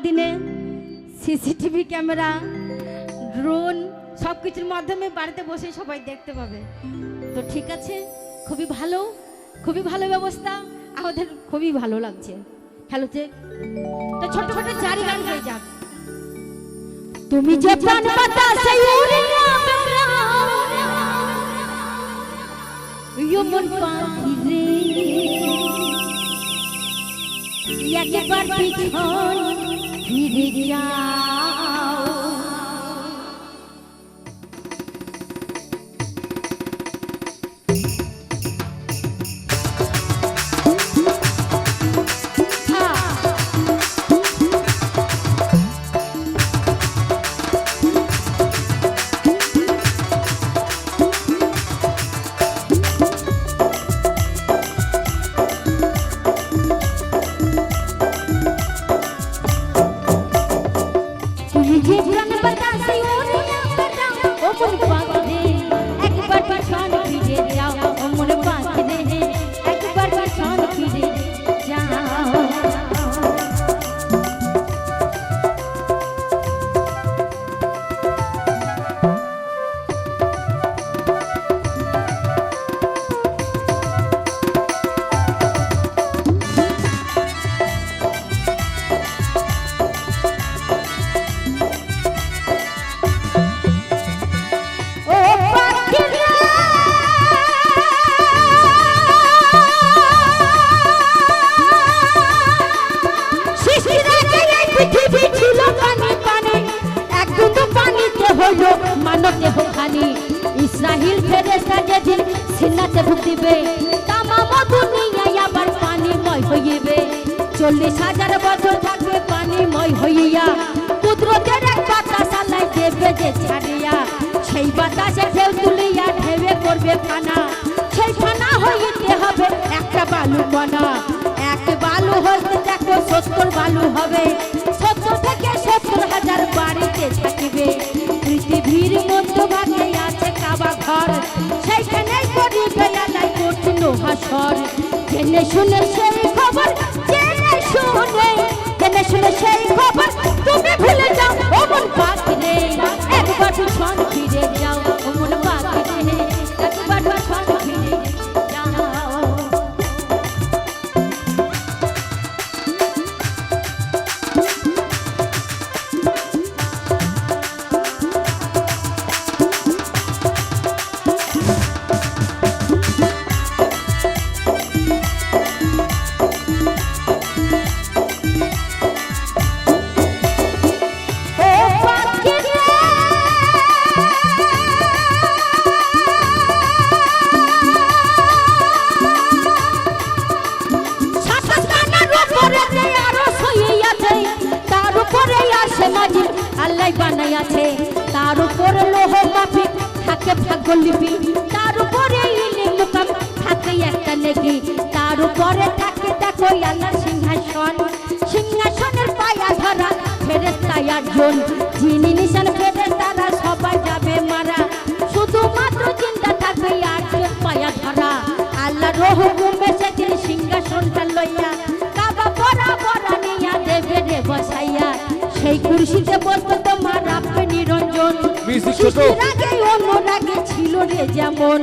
দিনে CCTV camera, drone সব কিছুর মাধ্যমে বাড়িতে বসে সবাই দেখতে পাবে। তো ঠিক আছে, খুবই ভালো খুবই ভালো ব্যবস্থা, আমাদের খুবই ভালো লাগছে। হ্যালো চেক তো ছোট ছোট চারি গান হয়ে যাক। তুমি যে প্রাণ বাতাসে মন পাখি রে। একবার পিছন ফিরে যাও ইসরাহিল ফেরেশতা যেদিন সিনাতে ঢুকিবে, তামাম দুনিয়ায় আবার পানিময় হইবে। চল্লিশ হাজার বছর থাকবে পানিময় হইয়া, কুদরতের এক বাতাস আল্লাহ দেবে যে ছাড়িয়া। সেই বাতাসে ঢেউ তুলিয়া ঢেউে করবে ফানা সেই ফানা হইতে হবে একটা বালু কণা এক বালু হইতে দেখো সত্তর বালু হবে। সত্তর থেকে হাসর জেনে শুনে সেই খবর, জেনে শুনে জেনে শুনে সেই খবর, তুমি ভুলে যাও, অমন পাখি আল্লাহ বানাইয়াছে তার উপর লোহ মাফি থাকে ভাগ্য লিপি তার উপরে থাকে একটা নেকি তার উপরে থাকে দেখো আল্লাহ সিংহাসন। সিংহাসনের পায়া ধরা ফেরেস্তায় আটজন ছোট। আগে অন্য রাগে ছিল রে যেমন।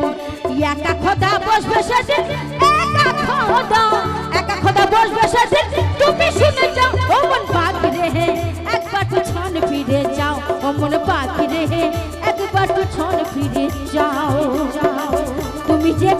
একা খোদা বসবে সেদিন, একা খোদা একা খোদা বসবে সেদিন। তুমি শুনে যাও, অমন পাখি রে একবার তো ছন ফিরে যাও, অমন পাখি রে একবার তো ছন ফিরে যাও। তুমি যে